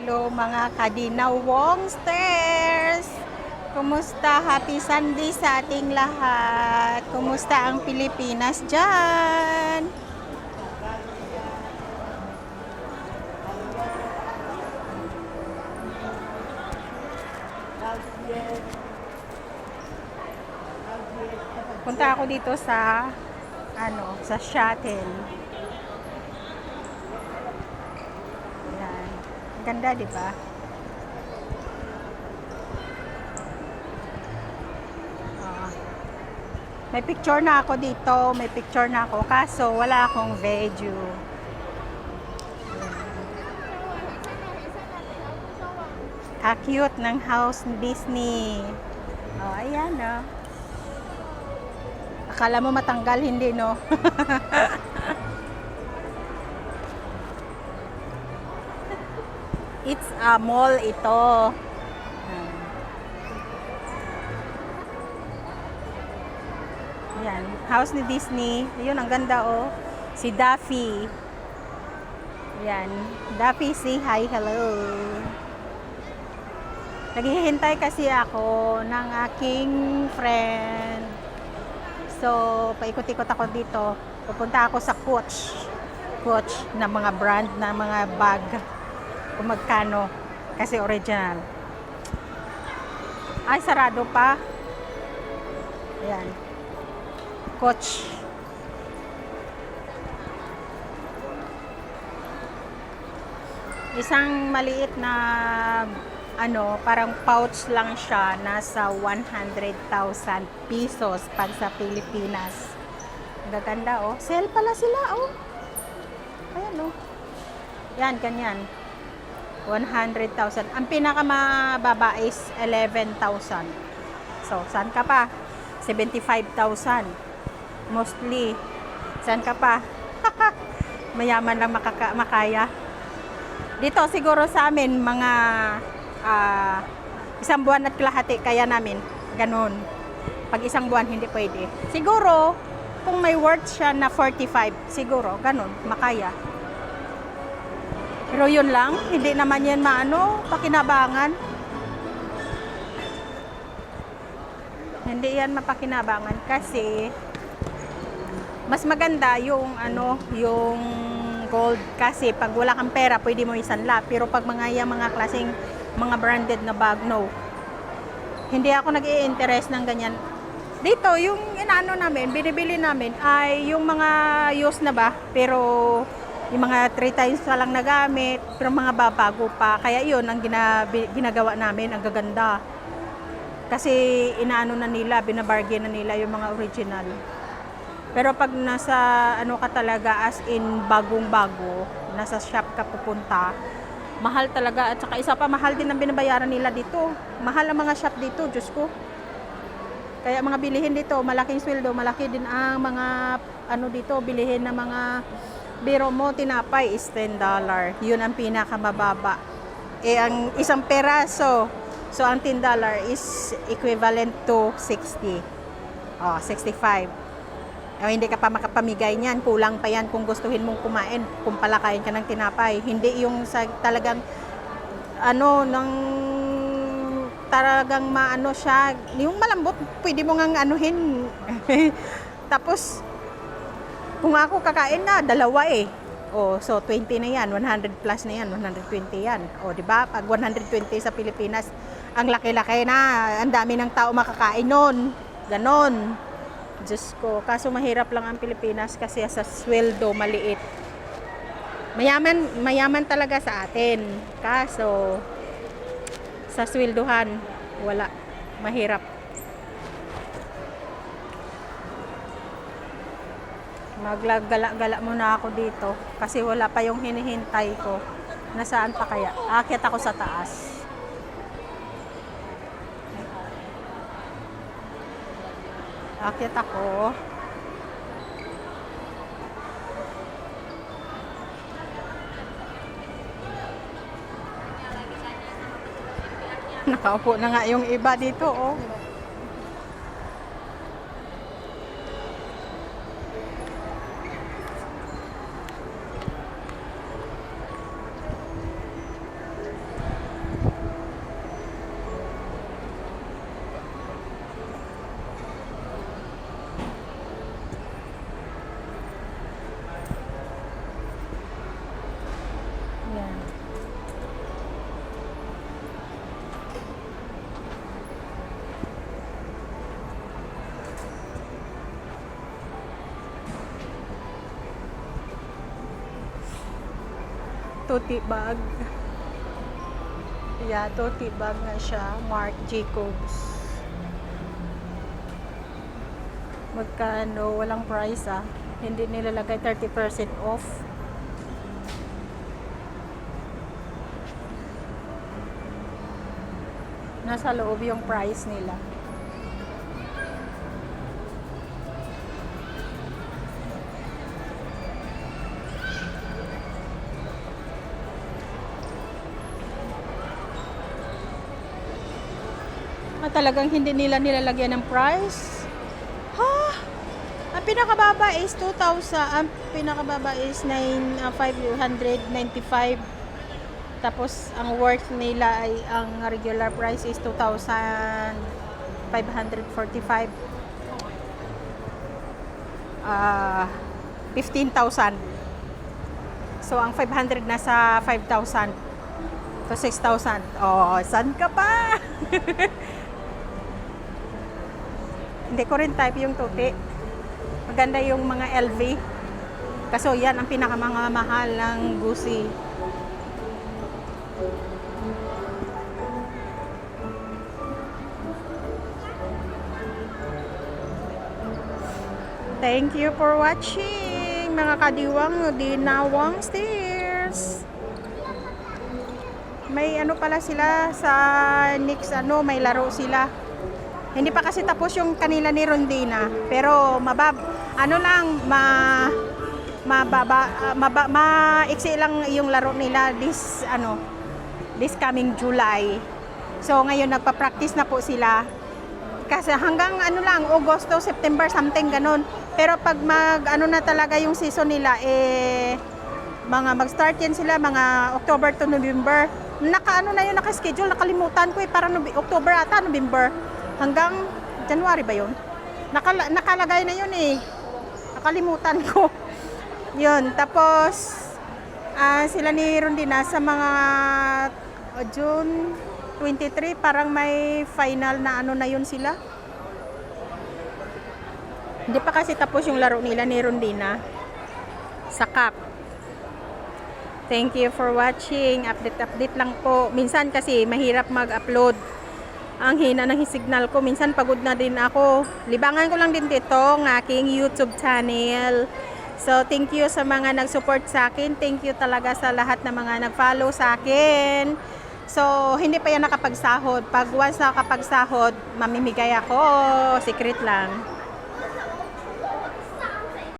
Hello mga Kadinaw Wongsters! Kumusta? Happy Sunday sa ating lahat. Kumusta ang Pilipinas dyan? Punta ako dito sa ano, sa shuttle. Yan. Ang Ganda, di ba? Oo. May picture na ako dito, may picture na ako, kaso wala akong video. Ka-cute ng house ni Disney. Oh, ayan, oh. Akala mo matanggal, hindi, no? It's a mall ito. Yan, house ni Disney. Ayun, ang ganda oh. Si Daffy. Yan, Daffy, say hi, hello. Naghihintay kasi ako ng aking friend. So, paikot-ikot ako dito. Pupunta ako sa Coach. Coach na mga brand na mga bag. Kung magkano. Kasi original. Ay, sarado pa. Ayan. Coach. Isang maliit na ano, parang pouch lang siya, nasa 100,000 pesos pag sa Pilipinas. Gaganda oh. Sale pala sila oh. Ayan oh. Yan, ganyan. 100,000. Ang pinakamababa is 11,000. So, saan ka pa? 75,000. Mostly. Saan ka pa? Mayaman lang makaka makaya. Dito siguro sa amin mga ah, isang buwan at kalahati kaya namin ganun. Pag isang buwan hindi pwede. Siguro kung may worth siya na 45, siguro ganun, makaya. Pero yun lang, hindi naman yan maano, pakinabangan. Hindi yan mapakinabangan kasi mas maganda yung ano, yung gold kasi pag wala kang pera, pwede mo isanla. Pero pag mga yung mga klaseng mga branded na bag, no. Hindi ako nag interest ng ganyan. Dito, yung inaano namin, binibili namin ay yung mga used na ba, pero yung mga 3 times pa lang nagamit, pero mga babago pa. Kaya yun ang gina, bi- ginagawa namin, ang gaganda. Kasi inaano na nila, binabargain na nila yung mga original. Pero pag nasa ano ka talaga as in bagong-bago, nasa shop ka pupunta, mahal talaga at saka isa pa mahal din ang binabayaran nila dito. Mahal ang mga shop dito, Diyos ko. Kaya mga bilihin dito, malaking sweldo, malaki din ang mga ano dito, bilihin ng mga biro mo, tinapay is $10. Yun ang pinakamababa. Eh, ang isang peraso, so ang $10 is equivalent to 60. Oh, 65. O, hindi ka pa makapamigay niyan, kulang pa yan kung gustuhin mong kumain, kung palakayin ka ng tinapay. Hindi yung sa talagang ano, ng talagang maano siya, yung malambot, pwede mo ngang anuhin. Tapos, kung ako kakain na, dalawa eh. O, so 20 na yan, 100 plus na yan, 120 yan. O, di ba? Pag 120 sa Pilipinas, ang laki-laki na, ang dami ng tao makakain nun. Ganon. Diyos ko, kaso mahirap lang ang Pilipinas kasi sa sweldo maliit. Mayaman, mayaman talaga sa atin. Kaso, sa sweldohan, wala. Mahirap. Maglagala-gala muna ako dito kasi wala pa yung hinihintay ko. Nasaan pa kaya? Akit ako sa taas. Akit ako. Nakaupo na nga yung iba dito, oh. Tote bag. Yeah, tote bag nga siya. Marc Jacobs. Magkano? Walang price ah. Hindi nilalagay 30% off. Nasa loob yung price nila. Ah, talagang hindi nila nilalagyan ng price. Ha? Ang pinakababa is 2,000. Ang pinakababa is 9, ah, 595. Tapos, ang worth nila ay, ang regular price is 2,545. Ah, 15,000. So, ang 500 nasa 5,000. So, 6,000. Oh, saan ka pa? Hindi ko rin type yung tuti. Maganda yung mga LV. Kaso yan ang pinakamahal mahal ng Gucci. Thank you for watching mga kadiwang dinawang stairs. May ano pala sila sa next ano, may laro sila. Hindi pa kasi tapos yung kanila ni Rondina, pero mabab ano lang ma mababa ah, maba, maiksi lang yung laro nila this ano this coming July. So ngayon nagpa-practice na po sila. Kasi hanggang ano lang Agosto, September something ganun. Pero pag mag ano na talaga yung season nila eh mga mag-start yan sila mga October to November. Naka ano na yun, naka-schedule, nakalimutan ko eh, parang Nobe- October ata, November. Hanggang January ba yun? Nakala, nakalagay na yun eh. Nakalimutan ko. yun, tapos ah, sila ni Rondina sa mga ah, June 23, parang may final na ano na yun sila. Hindi pa kasi tapos yung laro nila ni Rondina sa cup. Thank you for watching. Update-update lang po. Minsan kasi mahirap mag-upload. Ang hina ng signal ko. Minsan pagod na din ako. Libangan ko lang din dito ng aking YouTube channel. So, thank you sa mga nag-support sa akin. Thank you talaga sa lahat ng mga nag-follow sa akin. So, hindi pa yan nakapagsahod. Pag once nakapagsahod, mamimigay ako. Secret lang.